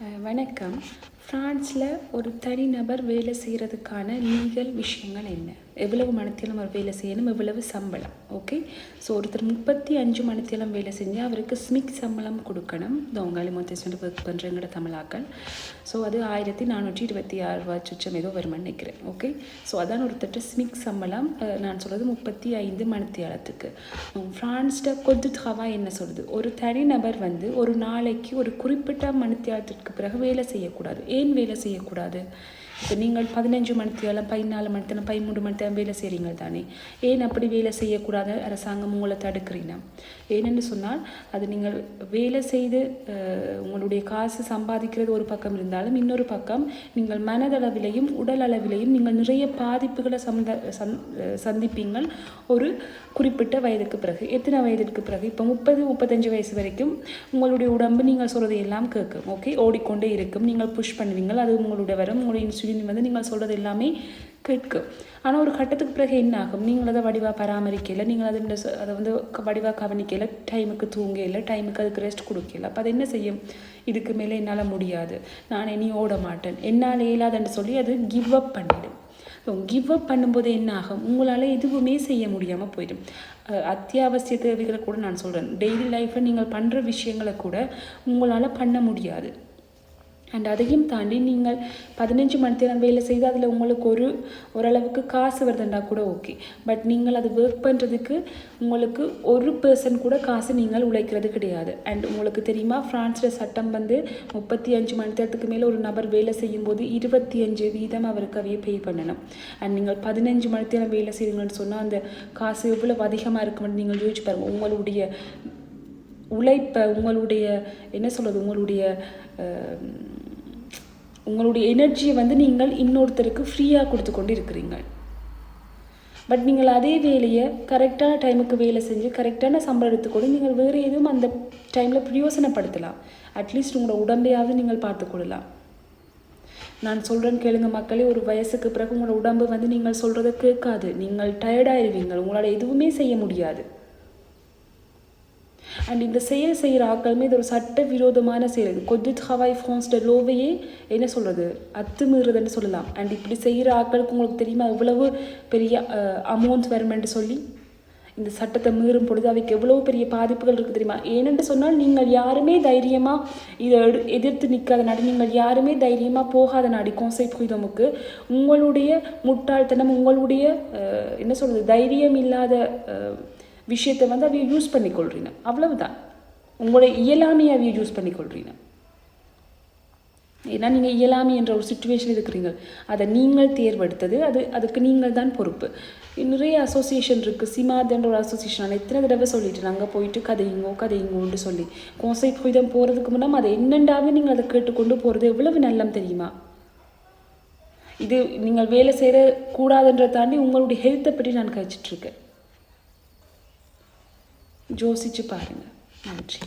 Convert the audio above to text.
அஹ் வணக்கம் ஃப்ரான்ஸில் ஒரு தனிநபர் வேலை செய்கிறதுக்கான லீகல் விஷயங்கள் என்ன? எவ்வளவு மணித்தியாலம் அவர் வேலை செய்யணும் எவ்வளவு சம்பளம் ஓகே ஸோ ஒருத்தர் முப்பத்தி அஞ்சு மணித்தியாலம் வேலை செஞ்சால் அவருக்கு ஸ்மிக் சம்பளம் கொடுக்கணும். இந்த மொத்தேஸ்வரன் ஒர்க் பண்ணுறங்கிற தமிழாக்கள். ஸோ அது ஆயிரத்தி நானூற்றி இருபத்தி ஆறு ரூபா சுச்சம் ஏதோ வருமானு நினைக்கிறேன் ஓகே ஸோ அதான் ஒருத்தட்ட ஸ்மிக் சம்பளம் நான் சொல்கிறது முப்பத்தி ஐந்து மணித்தியாலத்துக்கு ஃப்ரான்ஸ்ட கொத்து ஹவா என்ன சொல்கிறது ஒரு தனிநபர் வந்து ஒரு நாளைக்கு ஒரு குறிப்பிட்ட மணித்தியாலத்திற்கு பிறகு வேலை செய்யக்கூடாது. ஏன் வேலை செய்யக்கூடாது? இப்போ நீங்கள் பதினஞ்சு மணித்தியாலம் பதினாலு மணித்தியாலம் பதிமூன்று மணித்தியாலம் வேலை செய்கிறீங்க தானே? ஏன் அப்படி வேலை செய்யக்கூடாது? அரசாங்கம் உங்களை தடுக்கிறீங்க ஏனென்று சொன்னால் அது நீங்கள் வேலை செய்து உங்களுடைய காசு சம்பாதிக்கிறது ஒரு பக்கம் இருந்தாலும் இன்னொரு பக்கம் நீங்கள் மனதளவிலையும் உடல் அளவிலையும் நீங்கள் நிறைய பாதிப்புகளை சந்த சந் சந்திப்பீங்கள். ஒரு குறிப்பிட்ட வயதுக்கு பிறகு எத்தனை வயதுக்கு பிறகு? இப்போ முப்பது முப்பத்தஞ்சு வயசு வரைக்கும் உங்களுடைய உடம்பு நீங்கள் சொல்கிறதையெல்லாம் கேட்கும். ஓகே? ஓடிக்கொண்டே இருக்கும். நீங்கள் புஷ் பண்ணுவீங்கள். அது உங்களுடைய வரும் உங்களுடைய இன்சுலின் வந்து நீங்கள் சொல்கிறது எல்லாமே கேட்கும் ஆனால் ஒரு கட்டத்துக்கு பிறகு என்ன ஆகும்? நீங்கள் அதை வடிவாக பராமரிக்கல நீங்கள் அதை அதை வந்து வடிவாக கவனிக்கல டைமுக்கு தூங்கல டைமுக்கு அதுக்கு ரெஸ்ட் கொடுக்கல. அப்போ அது என்ன செய்யும்? இதுக்கு மேலே என்னால் முடியாது. நான் இனி ஓட மாட்டேன். என்னால் இயலாதுன்னு சொல்லி அது கிவ் அப் பண்ணிடும். கிவ் அப் பண்ணும்போது என்ன ஆகும்? உங்களால் எதுவுமே செய்ய முடியாமல் போயிடும். அத்தியாவசிய தேவைகளை கூட நான் சொல்கிறேன் டெய்லி லைஃப்பில் நீங்கள் பண்ணுற விஷயங்களை கூட உங்களால் பண்ண முடியாது. அண்ட் அதையும் தாண்டி நீங்கள் பதினஞ்சு மணி நேரம் வேலை செய்து அதில் உங்களுக்கு ஒரு ஓரளவுக்கு காசு வருதுண்டா கூட ஓகே பட் நீங்கள் அது ஒர்க் பண்ணுறதுக்கு உங்களுக்கு ஒரு பர்சன் கூட காசு நீங்கள் உழைக்கிறது கிடையாது. அண்ட் உங்களுக்கு தெரியுமா ஃப்ரான்ஸில் சட்டம் வந்து முப்பத்தி அஞ்சு மணி நேரத்துக்கு மேலே ஒரு நபர் வேலை செய்யும்போது இருபத்தி அஞ்சு வீதம் அவருக்கு அவையே பே பண்ணணும். அண்ட் நீங்கள் பதினஞ்சு மணி நேரம் வேலை செய்யுங்கன்னு சொன்னால் அந்த காசு எவ்வளவு அதிகமாக இருக்கும்னு நீங்கள் யோசிச்சு பாருங்கள் உங்களுடைய உழைப்பை உங்களுடைய என்ன சொல்கிறது உங்களுடைய உங்களுடைய எனர்ஜியை வந்து நீங்கள் இன்னொருத்தருக்கு ஃப்ரீயாக கொடுத்து கொண்டு இருக்கிறீங்க பட் நீங்கள் அதே வேலையை கரெக்டான டைமுக்கு வேலை செஞ்சு கரெக்டான சம்பளம் எடுத்துக்கொண்டு நீங்கள் வேறு எதுவும் அந்த டைமில் பிரயோசனப்படுத்தலாம். அட்லீஸ்ட் உங்களோட உடம்பையாவது நீங்கள் பார்த்துக்கொள்ளலாம். நான் சொல்கிறேன் கேளுங்க மக்களே ஒரு வயசுக்கு பிறகு உங்களோட உடம்பு வந்து நீங்கள் சொல்கிறத கேட்காது. நீங்கள் டயர்டாயிருவீங்க உங்களால் எதுவுமே செய்ய முடியாது. அண்ட் இந்த செயல் செய்கிற ஆட்களுமே இது ஒரு சட்ட விரோதமான செயல். இது கொஜித் ஹவாய் ஃப்ரான்ஸ்ட லோவையே என்ன சொல்கிறது அத்துமீறுதுன்னு சொல்லலாம். அண்ட் இப்படி செய்கிற ஆட்களுக்கு உங்களுக்கு தெரியுமா எவ்வளவு பெரிய அமௌண்ட் வருமென்று சொல்லி? இந்த சட்டத்தை மீறும் பொழுது அவைக்கு எவ்வளோ பெரிய பாதிப்புகள் இருக்குது தெரியுமா? ஏனென்று சொன்னால் நீங்கள் யாருமே தைரியமாக இதை எடு- எதிர்த்து நிற்காத நாடு நீங்கள் யாருமே தைரியமாக போகாத நாடு கோசை புகிதமுக்கு உங்களுடைய முட்டாள்தனம் உங்களுடைய என்ன சொல்கிறது தைரியம் இல்லாத விஷயத்தை வந்து அவைய யூஸ் பண்ணிக்கொள்றீங்க. அவ்வளவுதான். உங்களுடைய இயலாமையை அவைய யூஸ் பண்ணிக்கொள்றீங்க. ஏன்னா நீங்கள் இயலாமை என்ற ஒரு சுச்சுவேஷன் இருக்கிறீங்க. அதை நீங்கள் தேர்வெடுத்தது அது அதுக்கு நீங்கள் தான் பொறுப்பு. நிறைய அசோசியேஷன் இருக்குது சிமாத்ன்ற ஒரு அசோசியேஷன் நான் எத்தனை தடவை சொல்லிட்டு அங்கே போயிட்டு கதையுங்கோ கதையுங்கோன்னு சொல்லி. கோசை போய்தான் போகிறதுக்கு முன்னாடி அதை என்னெண்டாவது நீங்கள் அதை கேட்டுக்கொண்டு போகிறது எவ்வளவு நல்லம் தெரியுமா? இது நீங்கள் வேலை செய்கிற கூடாதுன்ற தாண்டி உங்களுடைய ஹெல்த்தை பற்றி நான் கழிச்சிட்ருக்கேன் யோசிச்சு பாருங்கள் நன்றி